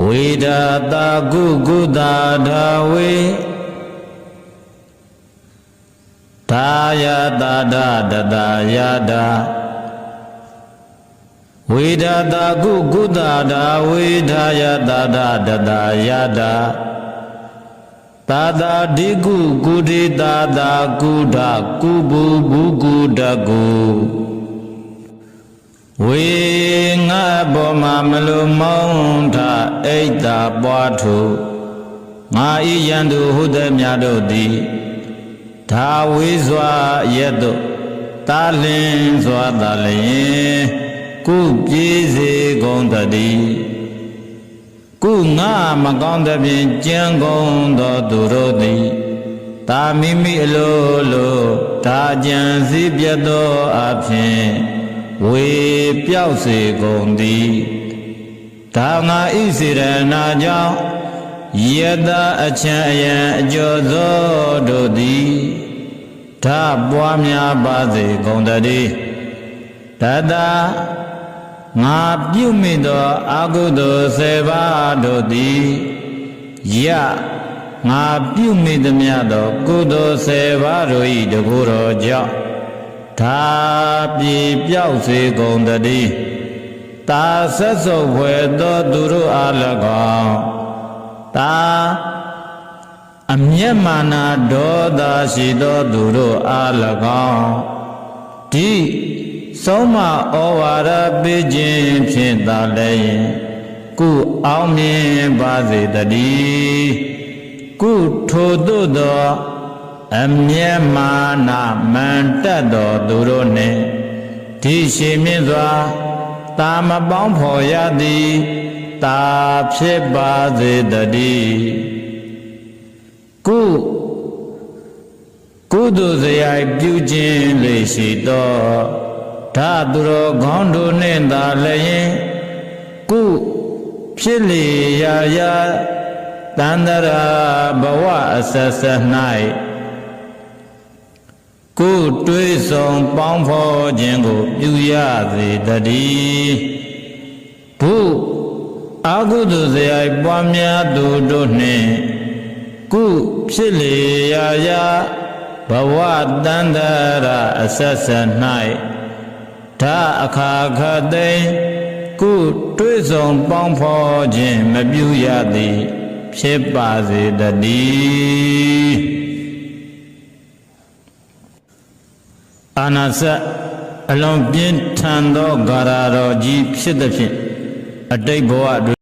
ဝေဒာတာကုကုတာဓာဝေသာယတာဒတတယတာဝေဒာတာကုကုတာဓာဝေသာယတာဒတတယတာသာသာဒီကုကုဒေသာသာကုဒကုဘူဘူကုဒကု ဝေငါဘောမှာမလိုမောင်းထအိတ်တာပွားထုငါဤယံသူဟုသည်များတို့သည်ဒါဝေစွာရက်တို့တာလင်းစွာတာလျင်ကုပြေးစေကုန်တည်းကုငါမကောင်းသဖြင့်ကြံကုန်သောသူတို့သည်တာမိမိအလိုလိုဒါကြံစည်းပြတ်သောအဖြစ်ဝေ ပြောက်စေကုန်သည်ဒါငါဣစေရနာကြောင့်ယတအချံအယံအကျော်သောတို့သည်ဓာပွားများပါစေကုန်တည်းတတငါပြုမိသောအာဟုသောစေပါတို့သည်ယငါပြုမိသမျှသောကုသိုလ်စေပါတို့၏တကူတော်ကြောင့် သာပြေပြောက်စေကုန်တည်းတာဆက်စုပ်ဖွယ်သောသူတို့အား၎င်းတာအမျက်မာနာဒေါသရှိသောသူတို့အား၎င်းဒီဆုံးမဩဝါဒပေးခြင်းဖြင့်သာလည်းကုအောင်မြင်ပါစေတည်းကုထိုတို့သော အမျက်မာနာမန်တက်တော်သူတို့နှင့်ဒီရှိမြင့်စွာတာမပေါင်းဖော်ရသည်တာဖြစ်ပါစေတည်းကုကုသိုလ်စရိုက်ပြုခြင်းလေရှိသောဓာသူတော်ခေါင်းတို့နှင့်သာလည်းကုဖြစ်လေရာရာတန္တရာဘဝအဆက်ဆက်၌ ကိုယ်တွေးဆောင်ပေါင်းဖော်ခြင်းကိုပြုရစေတည်းဘုအာဟုတုဇယိုက်ပွားများသူတို့နှင့်ကုဖြစ်လေရာရာဘဝတန္တရာအဆက်ဆက်၌ဓာအခါခသိမ့်ကုတွေးဆောင်ပေါင်းဖော်ခြင်းမပြုရသည်ဖြစ်ပါစေတည်း အာနာစအလွန်ပြင်းထန်သောဂါရတော်ကြီးဖြစ်သည်ဖြင့်အတိတ်ဘဝ